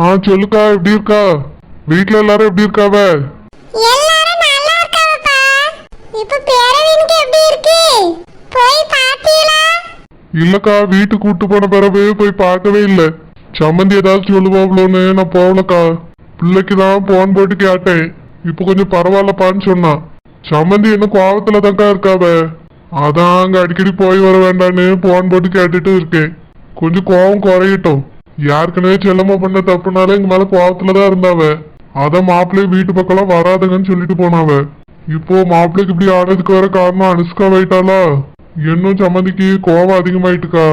ஆ சொல்லுக்கா எப்படி இருக்கா? வீட்ல எல்லாரும் எப்படி இருக்காவ? எல்லாரும் நல்லா இருக்காங்கப்பா. இப்ப பேரவீனுக்கு எப்படி இருக்கு? போய் பாத்தீங்களா? இல்லக்கா வீட்டுக்கு கூட்டு போன பிறகு போய் பார்க்கவே இல்லை. சம்மந்தி ஏதாவது சொல்லுவாங்களோன்னு நான் போகலக்கா. பிள்ளைக்கு தான் போன் போட்டு கேட்டேன். இப்போ கொஞ்சம் பரவாயில்லப்பான்னு சொன்னான். சம்மந்தி இன்னும் கோவத்துல தான்க்கா இருக்காவ? அதான் அங்க அடிக்கடி போய் வர வேண்டான்னு போன் போட்டு கேட்டுட்டு இருக்கேன். கொஞ்சம் கோவம் குறையட்டும். யாருக்குனே செல்லமா பண்ண தப்புனால எங்க மேல கோவத்துல தான் இருந்தாவ. அதான் மாப்பிள்ளை வீட்டு பக்கம்லாம் வராதுங்கன்னு சொல்லிட்டு போனாவ. இப்போ மாப்பிள்ளைக்கு இப்படி ஆனதுக்கு வர காரணம் அனுஷ்கா வைட்டாளா இன்னும் சம்மந்திக்கு கோவம் அதிகமாயிட்டுக்கா.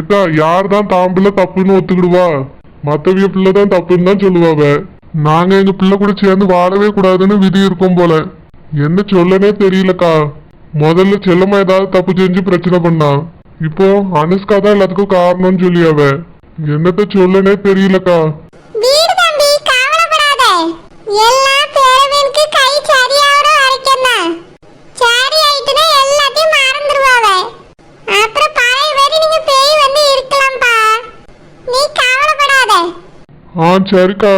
ஏக்கா யார் தான் தான் பிள்ளை தப்புன்னு ஒத்துக்கிடுவா? மத்தவிய பிள்ளை தான் தப்புன்னு தான் சொல்லுவாவ. நாங்க எங்க பிள்ளை கூட சேர்ந்து வாழவே கூடாதுன்னு விதி இருக்கும் போல. என்ன சொல்லனே தெரியலக்கா. முதல்ல செல்லம்மா ஏதாவது தப்பு செஞ்சு பிரச்சனை பண்ணா. இப்போ அனுஷ்கா தான் எல்லாத்துக்கும் காரணம்னு சொல்லியாவ. என்னத்த சொல்லனே தெரியலக்கா. வீடு தம்பி கவலைப்படாத எல்லாம் பேரவீனுக்கு கை சரியாகிற வரைக்கும் தான் சரி ஆயிட்டுனா எல்லாத்தையும் மறந்துடுவாவ அப்புறம் பழைய வரை நீங்க பேய் வந்து இருக்கலாம்ப்பா நீ கவலைப்படாத ஆ சரிக்கா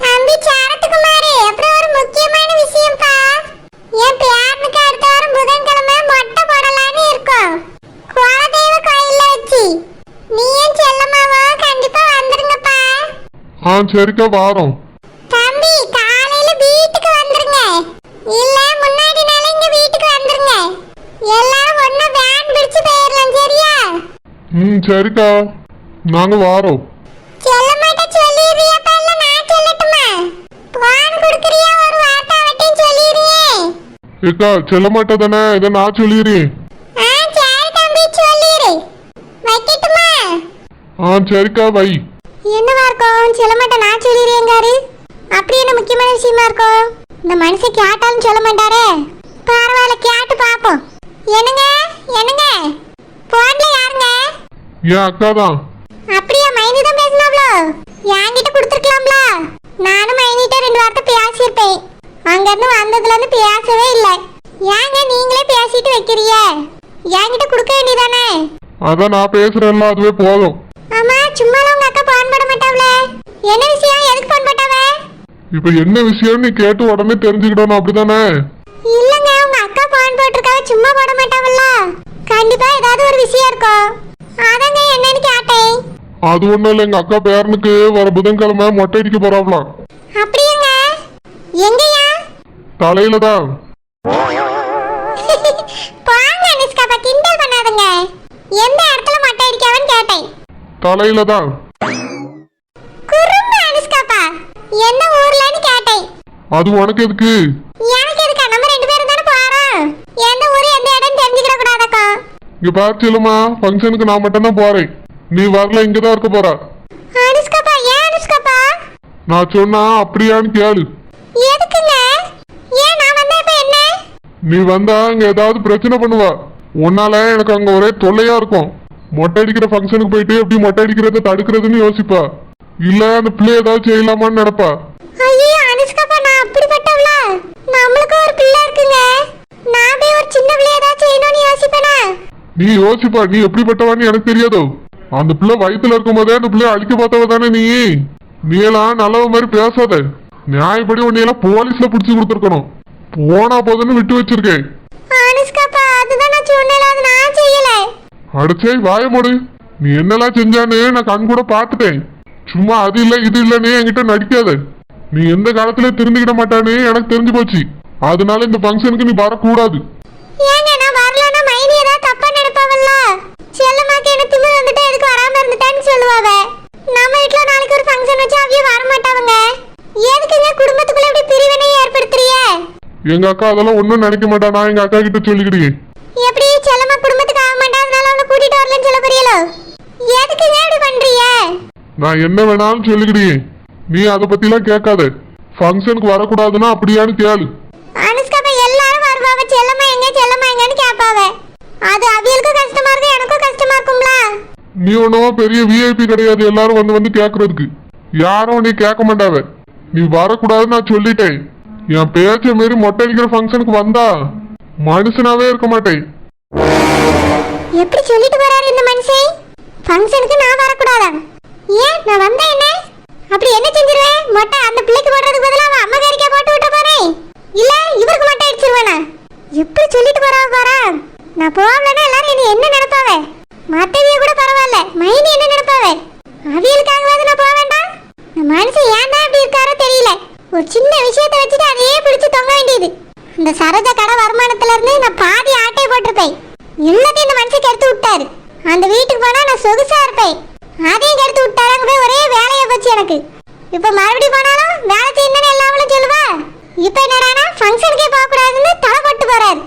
தம்பி சாரத்துக்குமாரி அப்புறம் ஒரு முக்கியமான விஷயம்ப்பா என் பேரனுக்கு அடுத்த வாரம் புதன்கிழமை மொட்டை போடலான்னு இருக்கோம் குலதெய்வ கோயில்ல வச்சு நீயும் செல்லம்மாவோ கண்டிப்பா வந்துருங்கப்பா ஆ சரிக்கா வாரோம் தம்பி காலையில வீட்டுக்கு வந்துருங்க. இல்ல முன்னாடி நாள் இங்க வீட்டுக்கு வந்துருங்க. எல்லாரும் ஒண்ணா வேன் பிடிச்சு போயிடலாம் சரியா? ம் சரிக்கா. நாங்க வாரோம். செல்லம்மாட்ட சொல்லிடுறியாப்பா இல்ல நான் சொல்லட்டுமா? போன் கொடுக்குறியா ஒரு வார்த்தை அவட்டையும் சொல்லிடுறியே ஏக்கா செல்லமாட்ட தானே இதை நான் சொல்லிடுறேன். ஆ சரி தம்பி சொல்லிடு. வைக்கட்டுமா? ஆ சரிக்கா வை. என்னவா இருக்கும்? செல்லமாட்ட நான் சொல்லிடுறேங்காரு அப்படி என்ன முக்கியமான விஷயமா இருக்கும்? இந்த மனுஷன் கேட்டாலும் சொல்ல மாட்டாரே. பரவாயில்ல கேட்டு பாப்போம் என்னங்க? என்னங்க? போன்ல யாருங்க? என் அக்கா தான் அப்படியா மைனி தான் பேசினாப்ளோ என்கிட்ட கொடுத்துருக்கலாம்ல? நானும் மைனிட்ட ரெண்டு வார்த்தை பேசியிருப்பேன். அங்கிருந்து வந்ததுல இருந்து பேசவே இல்லை. ஏங்க நீங்களே பேசிட்டு வைக்கிறீங்க? என்கிட்ட கொடுக்க வேண்டியதானே? அதான் நான் பேசுறேன்ல அதுவே போதும். ஆமா சும்மாலாம் உங்க அக்கா போன் போட மாட்டாவளே. என்ன விஷயம்? எதுக்கு போன் போட்டாவ? இப்ப என்ன விஷயம்? நீ கேட்டு உடனே தெரிஞ்சுக்கிடணும் அப்படிதானே? இல்லங்க உங்க அக்கா போன் போட்டிருக்காவ சும்மா போட மாட்டாவல்ல கண்டிப்பா ஏதாவது ஒரு விஷயம் இருக்கும். அதாங்க என்னன்னு கேட்டேன். அது ஒண்ணும் இல்ல எங்க அக்கா பேரனுக்கு வர புதன்கிழமை மொட்டை அடிக்க போறாங்களாம் அப்படியாங்க. எங்கயா? தலையில தான் தலையில தான் எந்த ஊர்லன்னு கேட்டேன். அது உனக்கு எதுக்கு? எனக்கு எதுக்கா? நம்ம ரெண்டு பேரும் தானே போறோம். எந்த ஊர் எந்த இடம் தெரிஞ்சுக்கிட கூடாதக்கா. இங்க பாரு செல்லுமா ஃபங்க்ஷனுக்கு நான் மட்டும் தான் போறேன். நீ வரல இங்கதான் இருக்க போற. அனுஷ்காப்பா ஏன் அனுஷ்காப்பா? நான் சொன்னா அப்படியான்னு கேளு. எதுக்குங்க? ஏன் நான் வந்தா இப்ப என்ன? நீ வந்தா அங்க ஏதாவது பிரச்சனை பண்ணுவா. உன்னால எனக்கு அங்க ஒரே தொல்லையா இருக்கும். மொட்டை அடிக்கிற ஃபங்க்ஷனுக்கு போயிட்டு எப்படி மொட்டை அடிக்கிறத தடுக்கிறதுன்னு யோசிப்பா. இல்ல அந்த பிள்ளை ஏதாவது செய்யலாமான்னு நினைப்பா. ஐயோ அனுஷ்காப்பா நான் அப்படிப்பட்டவள நம்மளுக்கு ஒரு பிள்ளை இருக்குங்க. நான் போய் ஒரு சின்ன பிள்ளை ஏதாவது செய்யணும்னு யோசிப்பேனா? நீ யோசிப்பா நீ எப்படிப்பட்டவான்னு எனக்கு தெரியாதோ. அந்த பிள்ளை வயித்துல இருக்கும் போதே அந்த பிள்ளைய அழிக்க பார்த்தவ தானே நீ? நீ எல்லாம் நல்லவ மாதிரி பேசாத. நியாயப்படி உன்னையெல்லாம் போலீஸ்ல பிடிச்சு கொடுத்துருக்கணும். போனா போதுன்னு விட்டு வச்சிருக்கேன். அடிச்சே வாய மூடு. நீ என்னெல்லாம் செஞ்சான்னு நான் கண் கூட பார்த்துட்டேன். சும்மா அது இல்ல இது இல்லன்னு என்கிட்ட நடிக்காத. நீ எந்த காலத்துல திருந்திக்கிட மாட்டான்னு எனக்கு தெரிஞ்சு போச்சு. அதனால இந்த ஃபங்க்ஷனுக்கு நீ வரக்கூடாது. ஏங்க நான் வரலன்னா மைனி ஏதாவது தப்பா நினைப்பாவல்ல? செல்லமாக்கு என்ன திமிர் வந்துட்டு எதுக்கு வராம இருந்துட்டேன்னு சொல்லுவாவ. நம்ம வீட்ல நாளைக்கு ஒரு ஃபங்க்ஷன் வச்சு அவிய வர மாட்டாவங்க எதுக்குங்க குடும்பத்துக்குள்ள இப்படி பிரிவினை எங்க அக்கா அதெல்லாம் ஒன்றும் நினைக்க மாட்டா. நான் எங்க அக்கா கிட்ட சொல்லிக்கிட்டேன் எப்படி? செல்லமா குடும்பத்துக்கு ஆக மாட்டா அதனால அவனை கூட்டிட்டு வரலன்னு சொல்ல போறீங்களோ எதுக்குங்க இப்படி பண்றீங்க நான் என்ன வேணாலும் சொல்லிக்கிட்டேன் நீ அதை பத்திலாம் கேட்காத. ஃபங்க்ஷனுக்கு வரக்கூடாதுன்னா அப்படியான்னு கேளு. அனுஷ்காப்பா எல்லாரும் வருவாவ? செல்லம்மா எங்க? செல்லம்மா எங்கன்னு கேட்பாவ? அது அவியலுக்கும் கஷ்டமா இருக்கும் எனக்கும் கஷ்டமா இருக்கும்ல. நீ ஒன்றும் பெரிய விஐபி கிடையாது. எல்லாரும் வந்து வந்து கேட்கறதுக்கு யாரும் நீ கேட்க மாட்டாவ. நீ வரக்கூடாதுன்னு நான் சொல்லிட்டேன். என் பேச்ச மாரி மொட்டை அடிக்கிற ஃபங்க்ஷனுக்கு வந்தா மனுஷனாவே இருக்க மாட்டேன். எப்படி சொல்லிட்டு போறாரு இந்த மனுஷன்? ஃபங்க்ஷனுக்கு நான் வரக்கூடாதா? ஏன் நான் வந்தா என்ன? அப்படி என்ன செஞ்சிருவேன் மொட்டை அந்த பிள்ளைக்கு போடுறதுக்கு பதிலா அவன் அம்மா கறிக்கா போட்டு விட்ட போறேன் இல்ல இவருக்கு மொட்டை அடிச்சிருவேனா? எப்படி சொல்லிட்டு போறா பாரா? நான் போகலன்னா எல்லாரும் என்ன என்ன நினைப்பாவே? மத்தவிய கூட பரவாயில்ல மைனி என்ன நினைப்பாவே? அவியலுக்காகவாது நான் போக வேண்டாம். இந்த மனுஷன் ஏன் தான் இப்படி இருக்காரோ தெரியல. ஒரு சின்ன விஷயத்தை வச்சுட்டு அதையே பிடிச்சி தொங்க வேண்டியது. இந்த சரோஜா கடை வருமானத்துல இருந்து நான் பாதி ஆட்டையை போட்டிருப்பேன். எல்லாத்தையும் இந்த மனுஷன் கெடுத்து விட்டாரு. அந்த வீட்டுக்கு போனா நான் சொகுசா இருப்பேன். அதையும் கெடுத்து விட்டாரு போய் ஒரே வேலையை போச்சு எனக்கு. இப்ப மறுபடியும் போனாலும் வேலை செய்யணும்னு எல்லாமே சொல்லுவா? இப்ப என்னடானா ஃபங்க்ஷனுக்கே போக கூடாதுன்னு தலை போட்டு போறாரு.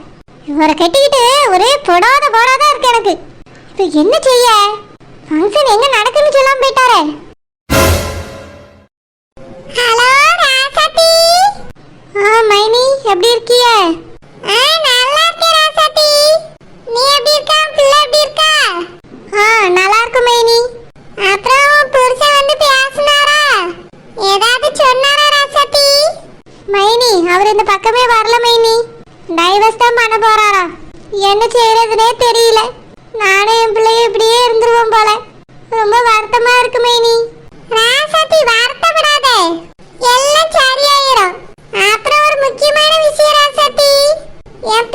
இவரை கட்டிக்கிட்டு ஒரே பொடாத போடாத இருக்கு எனக்கு. இப்ப என்ன செய்ய? ஃபங்க்ஷன் எங்க நடக்குன்னு சொல்லாம போயிட்டாரே. ஹலோ ராசாத்தி. ஆ மைனி எப்படி இருக்கீங்க ஆ நல்லா இருக்கேன் ராசாத்தி. நீ எப்படி இருக்க? பிள்ளை எப்படி இருக்கா? ஆ நல்லா இருக்கு மைனி. அப்புறம் புருஷன் வந்து பேசினாரா? ஏதாவது சொன்னாரா சத்தி மைனி அவர் இந்த பக்கமே வரல மைனி. டைவர்ஸ் தான் பண்ண போறாரா? என்ன செய்யறதுனே தெரியல. நானும் என் பிள்ளைய இப்படியே இருந்துருவோம் போல. ரொம்ப வருத்தமா இருக்கு மைனி. ராசாத்தி வருத்தப்படாத. எல்லாம் சரியாயிரும். அப்புறம் ஒரு முக்கியமான விஷயம் ராசாத்தி என்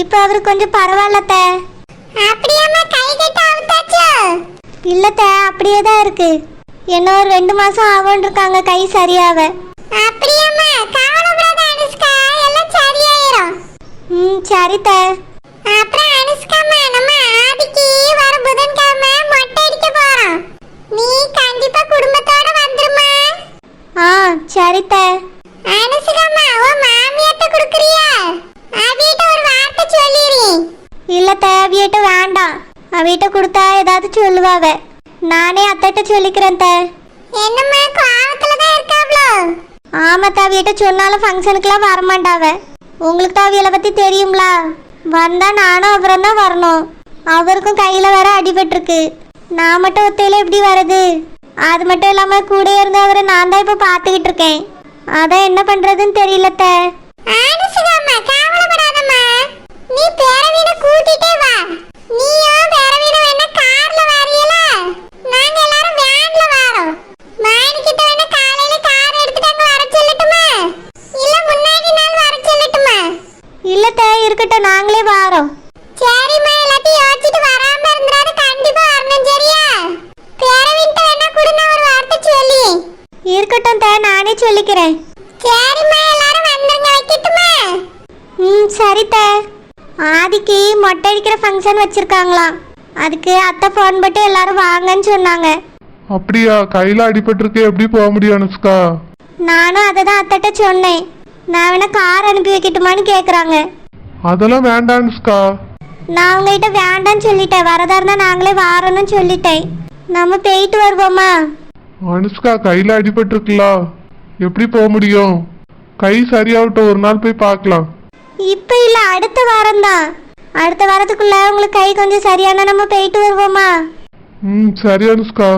இப்போ அவர் கொஞ்சம் பரவாயில்லத்த. அப்படியாம்மா கை கட்ட அவுத்தாச்சோ இல்லத்த அப்படியே தான் இருக்கு. இன்னும் ஒரு ரெண்டு மாசம் ஆகும்னு இருக்காங்க கை சரியாக அப்படியாம்மா கவலைப்படாத அனுஷ்கா எல்லாம் சரியாயிரும். ம் சரித்த. அப்புறம் அனுஷ்காமா நம்ம ஆதிக்கு வர புதன்கிழமை மொட்டை அடிக்க போறோம். நீ கண்டிப்பா குடும்பத்தோட வந்துருமா ஆ சரித்த அனுஷ்காமா உன் மாமியாட்ட குடுக்குறியா அவிட்ட ஒரு வார்த்தை சொல்லிரு இல்லத்த அவியிட்ட வேண்டாம் அவிட்ட கொடுத்தா ஏதாவது சொல்லுவாவ நானே அத்தைட்ட சொல்லிக்கிறேன் த என்னம்மா கோவத்துல தான் இருக்காவ்ளோ? ஆமா தவியிட்ட சொன்னாலும் ஃபங்க்ஷனுக்குலாம் வரமாட்டாவ உங்களுக்கு தான் அவியலை பற்றி தெரியுங்களா வந்தால் நானும் அப்புறம் தான் வரணும். அவருக்கும் கையில் வேற அடிபட்டிருக்கு. நான் மட்டும் ஒத்தையில எப்படி வருது அது மட்டும் இல்லாமல் கூட இருந்து அவரை நான் தான் இப்போ பார்த்துக்கிட்டு இருக்கேன். அதான் என்ன பண்ணுறதுன்னு தெரியலத்த ஆனுசுகாமா கவலைப்படாதம்மா. நீ பேரவீன கூட்டிட்டே வா. நீயும் பேரவீன வேணா கார்ல வாரியல. நாங்க எல்லாரும் வேன்ல வரோம். மாணிக்கிட்ட வேணா காலையில கார் எடுத்துட்டு அங்க வர சொல்லட்டுமா? இல்ல முன்னாடி நாள் வர சொல்லட்டுமா? இல்ல தே இருக்கட்டும் நாங்களே வாரோம். சரிம்மா எல்லாத்தையும் யோசிச்சுட்டு வராம இருந்தாரு கண்டிப்பா வரணும் சரியா? பேரவின்ட்ட வேணா கூட நான் ஒரு வார்த்தை சொல்லி. இருக்கட்டும் தே நானே சொல்லிக்கிறேன். சரிம்மா எல்லாரும் வந்துருங்க வைக்கட்டுமா? ம் சரி தே. ஆதிக்கு மொட்டை அடிக்கிற ஃபங்க்ஷன் வச்சிருக்காங்களாம். அதுக்கு அத்தை ஃபோன் போட்டு எல்லாரும் வாங்கன்னு சொன்னாங்க. அப்படியா? கையில அடிபட்டிருக்கு. எப்படி போக முடியும் அனுஷ்கா? நானும் அதை தான் அத்தைட்ட சொன்னேன். நான் வேணா கார் அனுப்பி வைக்கட்டுமான்னு கேட்குறாங்க அதெல்லாம் வேண்டாம் அனுஷ்கா. நான் உங்ககிட்ட வேண்டாம்னு சொல்லிட்டேன். வரதா இருந்தால் நாங்களே வாரோன்னு சொல்லிட்டேன். நம்ம போயிட்டு வருவோமா? அனுஷ்கா கையில அடிபட்டிருக்குல்ல எப்படி போக முடியும்? கை சரியாகட்டும். ஒரு நாள் போய் பார்க்கலாம். இப்போ இல்லை அடுத்த வாரம் தான் அடுத்த வாரத்துக்குள்ள உங்களுக்கு கை கொஞ்சம் சரியான நம்ம போயிட்டு வருவோமா? ம் சரி அனுஷ்கா.